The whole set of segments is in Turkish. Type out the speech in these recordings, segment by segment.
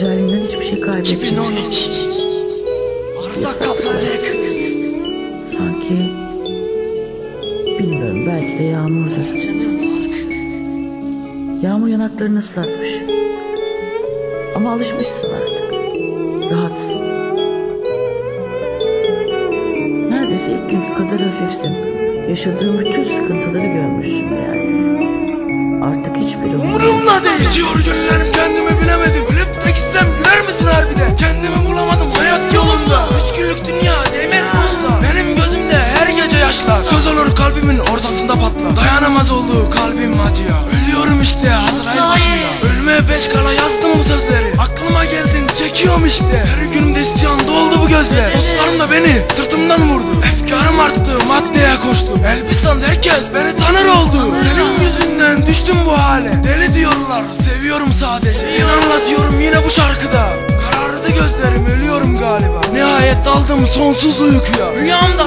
Güzelliğinden hiçbir şey kaybetmedim. 2012 Arda Kaplan Records Sanki bilmiyorum belki de yağmurdur. Yağmur yanaklarını ıslatmış. Ama alışmışsın artık. Rahatsın. Neredeyse ilk günkü kadar hafifsin. Yaşadığın bütün sıkıntıları görmüşsün yani. Artık hiçbiri Umurumda değil Geçiyor günlerim kendimi bilemedim Ölüp olur kalbimin ortasında patlar Dayanamaz oldu kalbim acıya. Ölüyorum işte Azrail başında. Ölüme beş kala yazdım bu sözleri. Aklıma geldin çekiyorum işte. Her günümde isyan doldu bu gözler. Dostlarım da beni sırtımdan vurdu. Efkarım arttı maddeye koştum. Elbistan'da herkes beni tanır oldu. Senin yüzünden düştüm bu hale. Deli diyorlar seviyorum sadece. Seni anlatıyorum yine bu şarkıda. Karardı gözlerim ölüyorum galiba. Nihayet daldım sonsuz uykuya. Rüyamda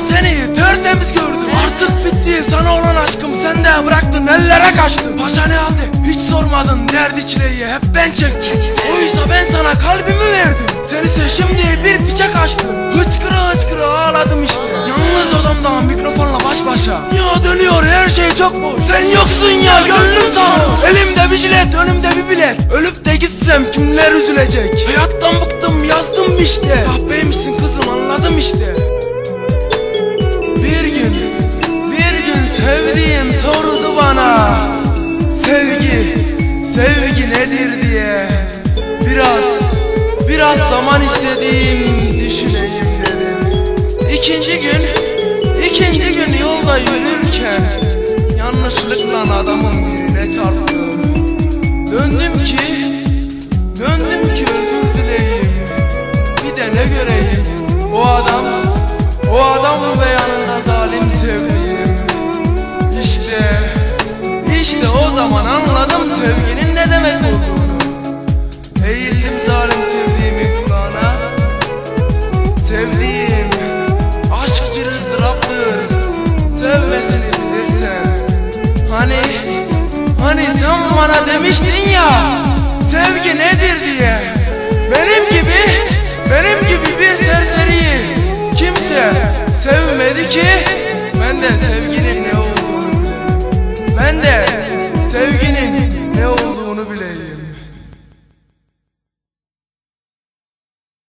kaçtın Paşa ne aldı hiç sormadın derdi çileyi Hep ben çektim. Oysa ben sana kalbimi verdim. Seni seçim diye bir piçe kaçtım Hıçkıra hıçkıra ağladım işte. Yalnız odamda mikrofonla baş başa. Ya dönüyor her şey çok boş. Sen yoksun ya gönlüm sana Elimde bir jilet önümde bir bilet. Ölüp de gitsem kimler üzülecek? Hayattan bıktım yazdım işte. Kahpeymişsin kızım anladım işte sevgi nedir diye Biraz biraz zaman istediğim düşüneyim dedim. İkinci gün ikinci gün yolda yürürken Yanlışlıkla adamın birine çarptım. Döndüm ki döndüm ki özür dileyim. Bir de ne göreyim? O adam o adam ve yanında zalim sevdiğim. İşte işte o zaman anladım sevginin ne demek olduğunu Eğildim zalim sevdiğimin kulağına. Sevdiğim aşk bir ızdıraptır Sevmesini bilirsen. Hani Hani sen bana demiştin ya Sevgi nedir diye. Benim gibi